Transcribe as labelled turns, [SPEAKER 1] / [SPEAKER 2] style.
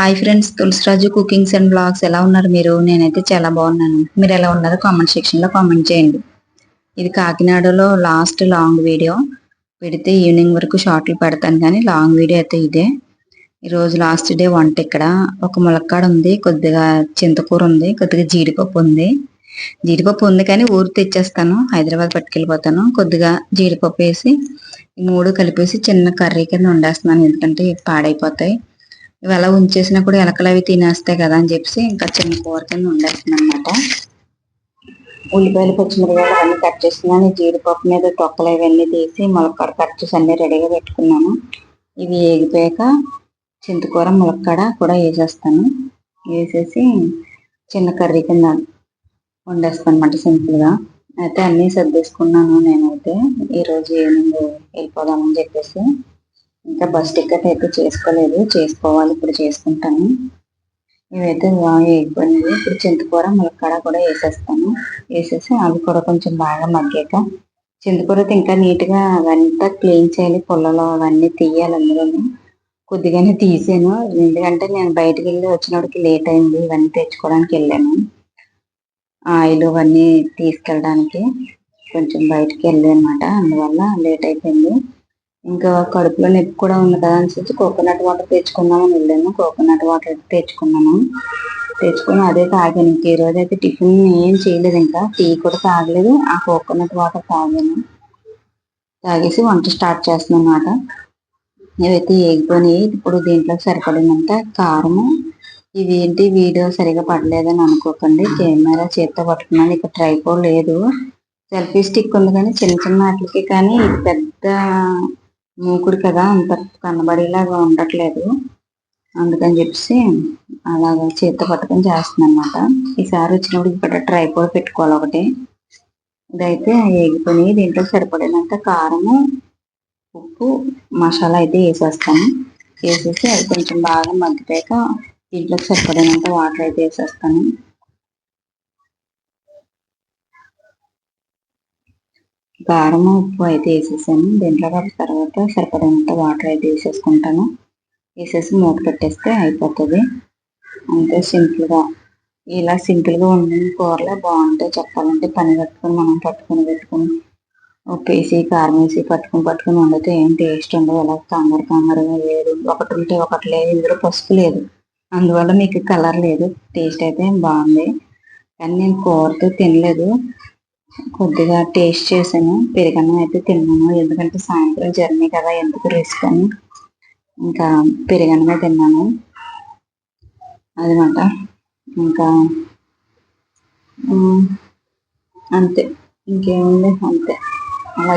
[SPEAKER 1] Hi friends Tulasiraju cookings and blogs ఎలా ఉన్నారు మీరు? నేనైతే చాలా బాగున్నాను. మీరు ఎలా ఉన్నారో? కామెంట్ సెక్షన్లో కామెంట్ చేయండి. ఇది కాకినాడలో లాస్ట్ లాంగ్ వీడియో పెడితే ఈవినింగ్ వరకు షార్ట్లు పెడతాను కానీ లాంగ్ వీడియో అయితే ఇదే. ఈరోజు లాస్ట్ డే వంట ఇక్కడ. ఒక ములక్కాడ ఉంది కొద్దిగా చింతకూర ఉంది కొద్దిగా జీడిపప్పు ఉంది. జీడిపప్పు ఉంది కానీ ఊరు తెచ్చేస్తాను హైదరాబాద్ పట్టుకెళ్ళిపోతాను. కొద్దిగా జీడిపప్పు వేసి మూడు కలిపేసి చిన్న కర్రీ కింద వండేస్తున్నాను. ఎందుకంటే పాడైపోతాయి. ఇవి అలా ఉంచేసినా కూడా ఎలకలు అవి తినేస్తాయి కదా అని చెప్పి ఇంకా చిన్న కూర కింద ఉండేస్తుంది అనమాట ఉల్లిపాయలు పచ్చిమిరపాయలు అవన్నీ కట్ చేస్తున్నాను. జీడిపప్పు మీద తొక్కలు ఇవన్నీ తీసి ములక్కాడ కట్ చేసి అన్ని రెడీగా పెట్టుకున్నాను. ఇవి ఏగిపోయాక చింతకూర ములక్కడ కూడా వేసేస్తాను. వేసేసి చిన్న కర్రీ కింద వండేస్తాను అనమాట సింపుల్గా. అయితే అన్నీ సర్దేసుకున్నాను నేనైతే. ఈరోజు ఈవినింగ్ వెళ్ళిపోదామని చెప్పేసి. ఇంకా బస్ టికెట్ అయితే చేసుకోలేదు. చేసుకోవాలి. ఇప్పుడు చేసుకుంటాను. ఇవైతే బాగా వేగిపోయినవి ఇప్పుడు చింతకూర ములక్కాడ కూడా వేసేస్తాను. వేసేసి అవి కూడా కొంచెం బాగా మగ్గాక చింతకూర అయితే ఇంకా నీట్గా అవంతా క్లీన్ చేయాలి. పుల్లలో అవన్నీ తీయాలి అందులో కొద్దిగానే తీసాను. ఎందుకంటే నేను బయటకు వెళ్ళి వచ్చినప్పటికి లేట్ అయింది. ఇవన్నీ తెచ్చుకోవడానికి వెళ్ళాను. ఆయిల్ అవన్నీ తీసుకెళ్ళడానికి కొంచెం బయటకు వెళ్ళి అనమాట అందువల్ల లేట్ అయిపోయింది. ఇంకా కడుపులో నొప్పి కూడా ఉంది కదా అని కోకోనట్ వాటర్ తెచ్చుకుందామని వెళ్ళాను. కోకోనట్ వాటర్ తెచ్చుకున్నాను. తెచ్చుకుని అదే తాగాను. ఇంక ఈరోజు రోజు అయితే టిఫిన్ ఏం చేయలేదు ఇంకా. టీ కూడా తాగలేదు. ఆ కోకోనట్ వాటర్ తాగాను. తాగేసి వంట స్టార్ట్ చేస్తున్నాను అనమాట ఇవైతే ఏగిపోయినాయి. ఇప్పుడు దీంట్లో సరిపడినంత కారము ఇవి ఏంటి వీడియో సరిగా పడలేదని అనుకోకండి. కెమెరా చేత్తో పట్టుకున్నాను. ఇక ట్రైపో లేదు. సెల్ఫీ స్టిక్ ఉంది కానీ చిన్న చిన్న వాటికి కానీ పెద్ద మూకుడు కదా అంత కనబడేలాగా ఉండట్లేదు. అందుకని చెప్పేసి అలాగా చేత్తో పట్టుకొని చేస్తున్నాను అనమాట ఈసారి వచ్చినప్పుడు ఇక్కడ ట్రైపోడ్ పెట్టుకోవాలి ఒకటి. ఇదైతే ఏగిపోయి దీంట్లో సరిపడినంత కారము ఉప్పు మసాలా అయితే వేసేస్తాను. వేసేసి అది కొంచెం బాగా మగ్గిపోయాక దీంట్లోకి సరిపడినంత వాటర్ అయితే వేసేస్తాను. కారం ఉప్పు అయితే వేసేసాను. దీంట్లో తర్వాత సరిపడంత వాటర్ అయితే వేసేసుకుంటాను. వేసేసి మూత పెట్టేస్తే అయిపోతుంది. అంతే సింపుల్గా. ఇలా సింపుల్గా వండిన కూరలే బాగుంటాయి చెప్పాలంటే పని కట్టుకొని మనం పట్టుకొని పెట్టుకుని ఉప్పు వేసి కారం వేసి పట్టుకుని పట్టుకుని వండితే ఏం టేస్ట్ ఉండదు. అలా కంగారు కంగారుగా లేదు. ఒకటి ఉంటే ఒకటి లేదు. ఇందులో పసుపు లేదు. అందువల్ల మీకు కలర్ లేదు. టేస్ట్ అయితే బాగుంది. కానీ నేను కూరతో తినలేదు. కొద్దిగా టేస్ట్ చేశాను. పెరుగన్నం అయితే తిన్నాను. ఎందుకంటే సాయంత్రం జర్నీ కదా ఎందుకు రిస్క్ అని. ఇంకా పెరుగన్నమే తిన్నాను. అదనమాట. ఇంకా అంతే. ఇంకేముంది? అంతే. అలా